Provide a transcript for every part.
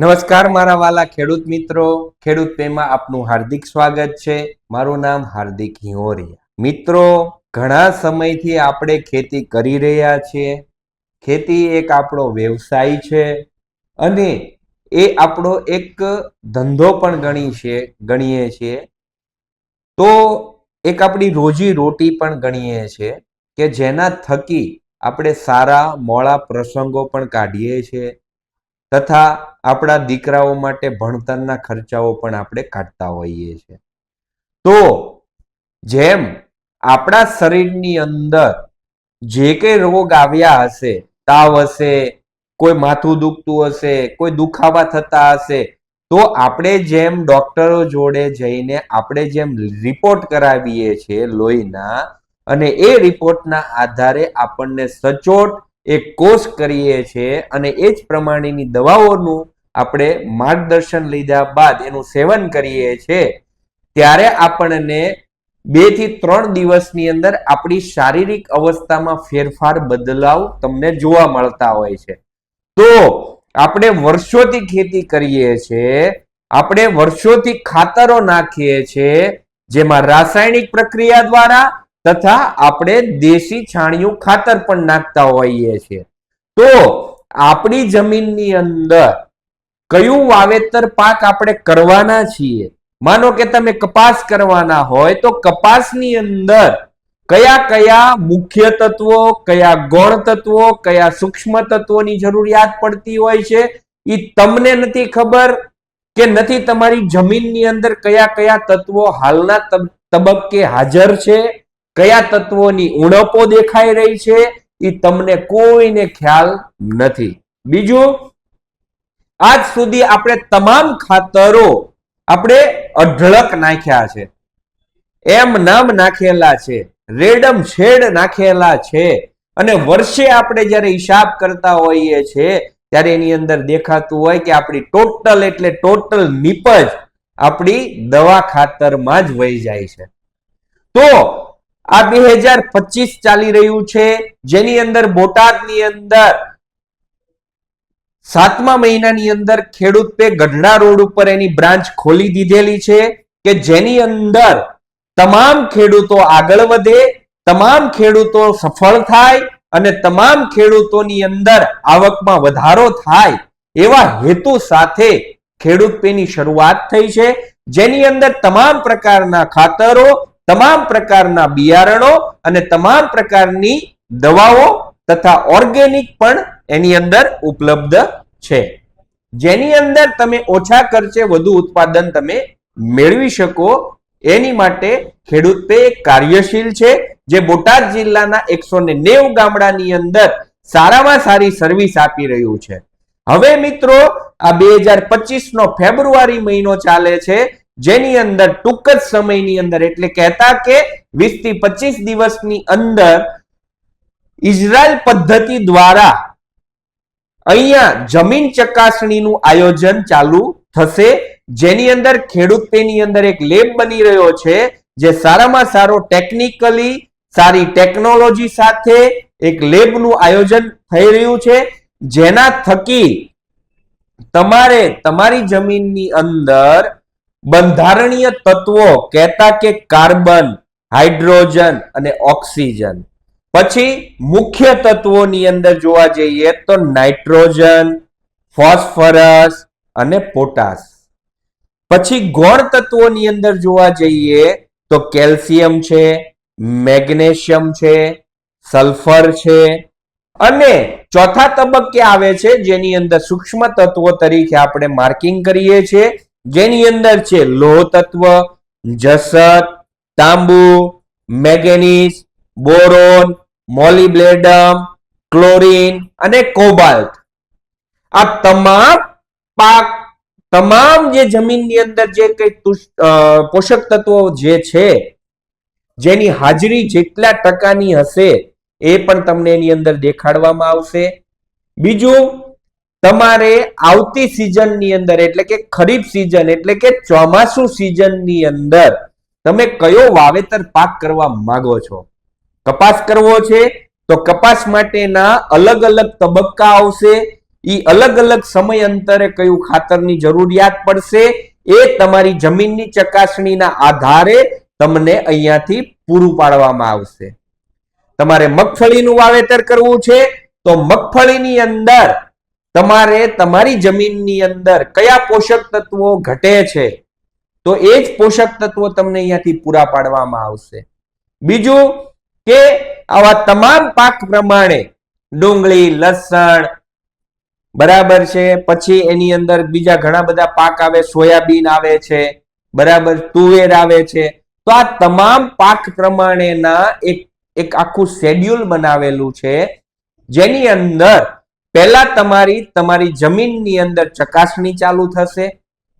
નમસ્કાર, મારા વાલા ખેડૂત મિત્રો. ખેડૂત પેમાં આપનું હાર્દિક સ્વાગત છે. મારું નામ હાર્દિક હિંહોરિયા મિત્રો, ઘણા સમયથી આપણે ખેતી કરી રહ્યા છીએ. ખેતી એક આપણો વ્યવસાય છે અને એ આપણો એક ધંધો પણ ગણી છે, ગણીએ છીએ. તો એક આપણી રોજી રોટી પણ ગણીએ છીએ કે જેના થકી આપણે સારા મોળા પ્રસંગો પણ કાઢીએ છીએ. તથા આપણા દીકરાઓ માટે ભણતરના ખર્ચાઓ પણ આપણે કાઢતા હોઈએ છીએ. તો જેમ આપણા શરીરની અંદર જે કંઈ રોગ આવ્યા હશે, તાવ હશે, કોઈ માથું દુખતું હશે, કોઈ દુખાવા થતા હશે, તો આપણે જેમ ડોક્ટરો જોડે જઈને આપણે જેમ રિપોર્ટ કરાવીએ છીએ લોહીના, અને એ રિપોર્ટના આધારે આપણને સચોટ એક કોર્સ કરીએ છીએ અને એ જ પ્રમાણેની દવાઓનું આપણે માર્ગદર્શન લીધા બાદ એનું સેવન કરીએ છીએ ત્યારે આપણને બેથી ત્રણ દિવસની અંદર આપણી શારીરિક અવસ્થામાં ફેરફાર બદલાવ તમને જોવા મળતા હોય છે. તો આપણે વર્ષોથી ખેતી કરીએ છીએ આપણે વર્ષોથી ખાતરો નાખીએ છીએ જેમાં રાસાયણિક પ્રક્રિયા દ્વારા તથા આપણે દેશી છાણિયું ખાતર પણ નાખતા હોઈએ છીએ. તો આપણી જમીનની અંદર કયું વાવેતર પાક આપણે કરવાના છીએ? માનો કે તમે કપાસ કરવાના હોય તો કપાસની અંદર કયા કયા મુખ્ય તત્વો, કયા ગૌણ તત્વો, કયા સૂક્ષ્મ તત્વોની જરૂરિયાત પડતી હોય છે? એ તમને નથી ખબર કે નથી તમારી જમીનની અંદર કયા કયા તત્વો હાલના તબક્કે હાજર છે? કયા તત્વોની ઉણપો દેખાઈ રહી છે એ તમને કોઈને ખ્યાલ નથી. બીજું, આજ સુધી આપણે તમામ ખાતરો આપણે અઢળક નાખ્યા છે. એમ નામ નાખેલા છે, રેડમ છેડ નાખેલા છે. અને વર્ષે આપણે જ્યારે હિસાબ કરતા હોઈએ છીએ ત્યારે એની અંદર દેખાતું હોય કે આપણી ટોટલ એટલે ટોટલ નીપજ આપણી દવા ખાતરમાં જ વહી જાય છે. તો આ બે હજાર પચીસ ચાલી રહ્યું છે. જેની અંદર બોટાદની અંદર સાતમા મહિનાની અંદર ખેડૂત પે ગઢડા રોડ ઉપર એની બ્રાન્ચ ખોલી દીધેલી છે કે જેની અંદર તમામ ખેડૂતો આગળ વધે, તમામ ખેડૂતો સફળ થાય અને તમામ ખેડૂતોની અંદર આવકમાં વધારો થાય એવા હેતુ સાથે ખેડૂત પેની શરૂઆત થઈ છે. જેની અંદર તમામ પ્રકારના ખાતરો તમામ પ્રકારના બિયારણો અને તમામ પ્રકારની દવાઓ તથા ઓર્ગેનિક પણ એની અંદર ઉપલબ્ધ છે. જેની અંદર તમે ઓછા ખર્ચે વધુ ઉત્પાદન તમે મેળવી શકો. એની માટે ખેડૂત તે કાર્યશીલ છે જે બોટાદ જિલ્લાના એકસો નેવ ગામડાની અંદર સારામાં સારી સર્વિસ આપી રહ્યું છે. હવે મિત્રો, આ બે હજાર પચીસ નો ફેબ્રુઆરી મહિનો ચાલે છે. જેની અંદર ટૂંક જ સમયની અંદર એટલે કહેતા કે વીસથી પચીસ દિવસની અંદર ઇઝરાયલ પદ્ધતિ દ્વારા અહીંયા જમીન ચકાસણીનું આયોજન ચાલુ થશે. જેની અંદર ખેડૂત તેની અંદર એક લેબ બની રહ્યો છે, જે સારામાં સારો ટેકનિકલી સારી ટેકનોલોજી સાથે એક લેબનું આયોજન થઈ રહ્યું છે. જેના થકી તમારે તમારી જમીનની અંદર બંધારણીય તત્વો કહેતા કે કાર્બન, હાઇડ્રોજન અને ઓક્સિજન. પછી મુખ્ય તત્વોની અંદર જોવા જઈએ તો નાઇટ્રોજન, ફોસ્ફરસ અને પોટાશ. પછી ગૌણ તત્વોની અંદર જોવા જઈએ તો કેલ્શિયમ છે, મેગ્નેશિયમ છે, સલ્ફર છે અને ચોથા તબક્કે આવે છે જેની અંદર સૂક્ષ્મ તત્વો તરીકે આપણે માર્કિંગ કરીએ છીએ. જેની અંદર છે લોહ તત્વ, જસત, તાંબુ, મેંગેનીઝ, બોરોન, મોલિબ્લેડમ, ક્લોરીન અને કોબાલ્ટ. આ તમામ પાક, તમામ જે જમીનની અંદર જે કઈ પોષક તત્વો જે છે, જેની હાજરી જેટલા ટકાની હશે એ પણ તમને એની અંદર દેખાડવામાં આવશે. બીજું તમારે આવતી સિઝનની અંદર, એટલે કે ખરીફ સિઝન એટલે કે ચોમાસું સિઝનની અંદર, તમે કયો વાવેતર પાક કરવા માંગો છો? કપાસ કરવો છે, તો કપાસ માટેના અલગ અલગ તબક્કા આવશે. એ અલગ અલગ સમય અંતરે કયું ખાતરની જરૂરિયાત પડશે, એ તમારી જમીનની ચકાસણીના આધારે તમને અહીંયાથી પૂરું પાડવામાં આવશે. તમારે મગફળીનું વાવેતર કરવું છે, તો મગફળીની અંદર તમારે તમારી જમીનની અંદર કયા પોષક તત્વો ઘટે છે? તો એ જ પોષક તત્વો તમને અહીંયાથી પૂરા પાડવામાં આવશે. બીજું કે આવા તમામ પાક પ્રમાણે ડુંગળી, લસણ બરાબર છે. પછી એની અંદર બીજા ઘણા બધા પાક આવે, સોયાબીન આવે છે, બરાબર તુવેર આવે છે. તો આ તમામ પાક પ્રમાણેના એક એક આખું શેડ્યુલ બનાવેલું છે. જેની અંદર પહેલા તમારી તમારી જમીનની અંદર ચકાસણી ચાલુ થશે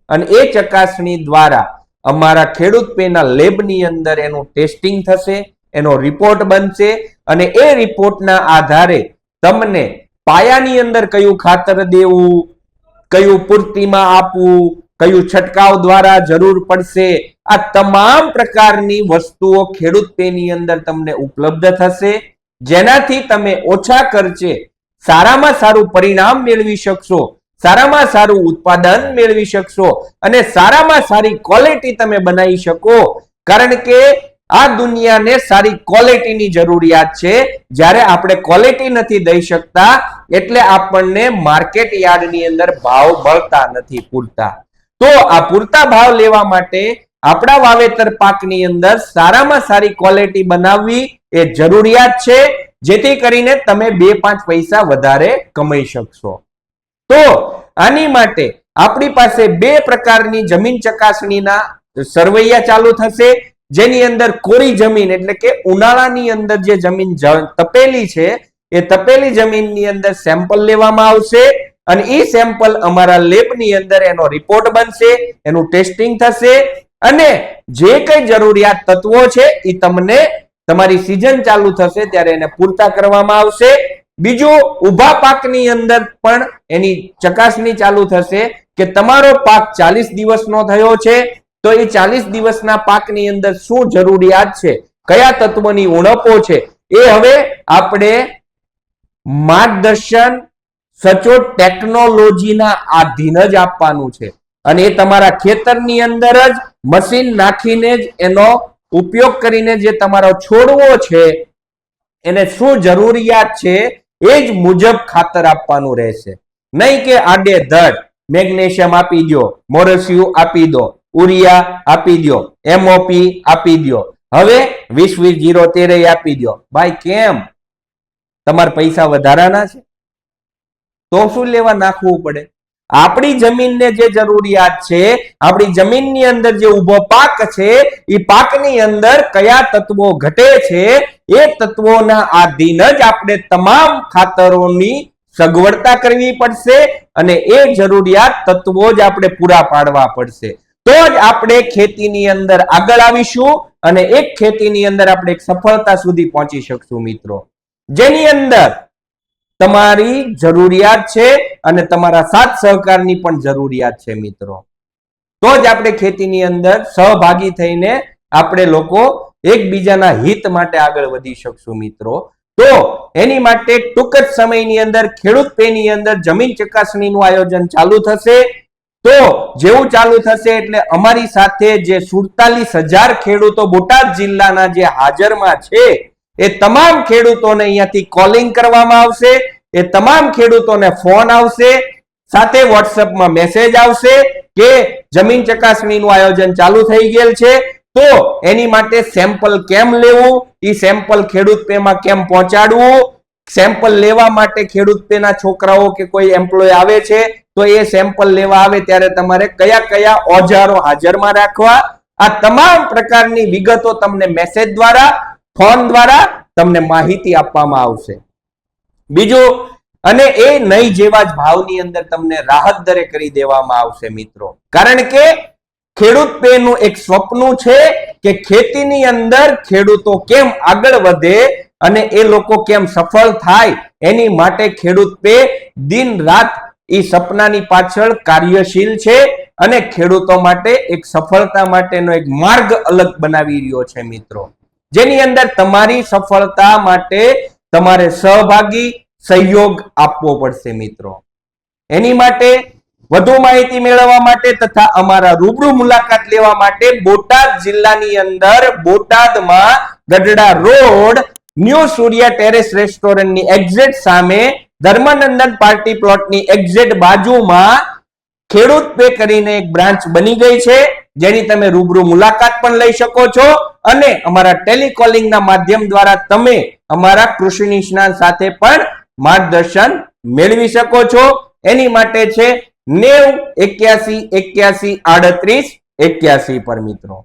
અને એ ચકાસણી દ્વારા અમારા ખેડૂત પેના લેબની અંદર એનું ટેસ્ટિંગ થશે, એનો રિપોર્ટ બનશે અને એ રિપોર્ટના આધારે તમને પાયાની અંદર કયું ખાતર દેવું, કયું પૂર્તિમાં આપવું, કયું છંટકાવ દ્વારા જરૂર પડશે, આ તમામ પ્રકારની વસ્તુઓ ખેડૂત પેની અંદર તમને ઉપલબ્ધ થશે. જેનાથી તમે ઓછા ખર્ચે સારામાં સારું પરિણામ મેળવી શકશો, સારામાં સારું ઉત્પાદન મેળવી શકશો અને સારામાં સારી ક્વોલિટી તમે બનાવી શકો. કારણ કે આ દુનિયાને સારી ક્વોલિટીની જરૂરિયાત છે. જ્યારે આપણે ક્વોલિટી નથી દઈ શકતા, એટલે આપણને માર્કેટ યાર્ડની અંદર ભાવ મળતા નથી પૂરતા. તો આ પૂરતા ભાવ લેવા માટે આપણા વાવેતર પાકની અંદર સારામાં સારી ક્વોલિટી બનાવવી એ જરૂરિયાત છે. જેથી કરીને તમે બે પાંચ પૈસા વધારે કમાઈ શકશો. તો આની માટે આપણી પાસે બે પ્રકારની જમીન ચકાસણીના સરવૈયા ચાલુ થશે. જેની અંદર કોરી જમીન એટલે કે ઉનાળાની અંદર જે જમીન તપેલી છે, એ તપેલી જમીનની અંદર સેમ્પલ લેવામાં આવશે અને એ સેમ્પલ અમારા લેબની અંદર એનો રિપોર્ટ બનશે, એનું ટેસ્ટિંગ થશે અને જે કઈ જરૂરિયાત તત્વો છે એ તમને તમારી સિઝન ચાલુ થશે ત્યારે એને પૂરતા કરવામાં આવશે. બીજું, ઊભા પાકની અંદર પણ એની ચકાસણી ચાલુ થશે કે તમારો પાક ચાલીસ દિવસનો થયો છે. તો એ ચાલીસ દિવસના પાકની અંદર શું જરૂરિયાત છે? કયા તત્વની ઉણપો છે? એ હવે આપણે માર્ગદર્શન સચોટ ટેકનોલોજીના આધીન જ આપવાનું છે. અને એ તમારા ખેતરની અંદર જ, મશીન નાખીને જ એનો ઉપયોગ કરીને જે તમારો છોડવો છે, એને શું જરૂરિયાત છે, એ જ મુજબ ખાતર આપવાનું રહેશે. નહીં કે આડે ધડ, મેગ્નેશિયમ આપી દો મોરસિયું આપી દો ઉરિયા આપી દો એમઓપી આપી દો હવે વીસ વીસ જીરો તેરે આપી દો ભાઈ, કેમ? તમારા પૈસા વધારાના છે. તો શું લેવા નાખવું પડે? આપણી જમીનને જે જરૂરિયાત છે, આપણી જમીનની અંદર જે ઊભો પાક છે એ પાકની અંદર કયા તત્વો ઘટે છે, એ તત્વોના આધીન જ આપણે તમામ ખાતરોની સગવડતા કરવી પડશે અને એ જરૂરિયાત તત્વો જ આપણે પૂરા પાડવા પડશે. તો જ આપણે ખેતીની અંદર આગળ આવીશું અને એક ખેતીની અંદર આપણે એક સફળતા સુધી પહોંચી શકશું મિત્રો. જેની અંદર તમારી જરૂરિયાત છે અને તમારા સાથ સહકારની પણ જરૂરિયાત છે મિત્રો. તો જ આપણે ખેતીની અંદર સહભાગી થઈને આપણે લોકો એકબીજાના હિત માટે આગળ વધી શકશું મિત્રો. તો એની માટે ટૂંક જ સમયની અંદર ખેડૂત પેની અંદર જમીન ચકાસણીનું આયોજન ચાલુ થશે. તો જેવું ચાલુ થશે એટલે અમારી સાથે જે સુડતાલીસ હજાર ખેડૂતો બોટાદ જિલ્લાના જે હાજરમાં છે, એ તમામ ખેડૂતોને અહીંયાથી કોલિંગ કરવામાં આવશે. એ તમામ ખેડૂતોને ફોન આવશે, સાથે વોટ્સઅપમાં મેસેજ આવશે કે જમીન ચકાસણીનું આયોજન ચાલુ થઈ ગયેલ છે. તો એની માટે સેમ્પલ કેમ લેવું? એ સેમ્પલ ખેડૂત પેમાં કેમ પહોંચાડવું? સેમ્પલ લેવા માટે ખેડૂત પેના છોકરાઓ કે કોઈ એમ્પ્લોય આવે છે? તો એ સેમ્પલ લેવા આવે ત્યારે તમારે કયા કયા ઓજારો હાજરમાં રાખવા? આ તમામ પ્રકારની વિગતો તમને મેસેજ દ્વારા ફોન દ્વારા તમને માહિતી આપવામાં આવશે. બીજું, અને એ નહીં જેવા જ ભાવની અંદર તમને રાહત દરે કરી દેવામાં આવશે મિત્રો. કારણ કે ખેડૂત પેનું એક સ્વપ્ન છે કે ખેતીની અંદર ખેડૂતો કેમ આગળ વધે અને એ લોકો કેમ સફળ થાય, એની માટે ખેડૂત પે દિન રાત એ સપનાની પાછળ કાર્યશીલ છે અને ખેડૂતો માટે એક સફળતા માટેનો એક માર્ગ અલગ બનાવી રહ્યો છે મિત્રો. જેની અંદર તમારી સફળતા માટે તમારે સહભાગી સહયોગ આપવો પડશે, મિત્રો. એની માટે વધુ માહિતી મેળવવા માટે તથા અમારા રૂબરૂ મુલાકાત લેવા માટે બોટાદ જિલ્લાની અંદર બોટાદમાં Gadhada road, new Surya terrace રેસ્ટોરન્ટની એક્ઝેટ સામે ધર્માનંદન પાર્ટી પ્લોટની એક્ઝેટ બાજુમાં ખેડૂત પે કરીને એક બ્રાન્ચ બની ગઈ છે, જેની તમે રૂબરૂ મુલાકાત પણ લઈ શકો છો. અને અમારા ટેલિકોલિંગના માધ્યમ દ્વારા તમે અમારા કૃષિ નિષ્ણાંત સાથે પણ માર્ગદર્શન મેળવી શકો છો. એની માટે છે નેવ એક્યાસી એક્યાસી આડત્રીસ એક્યાસી પર મિત્રો.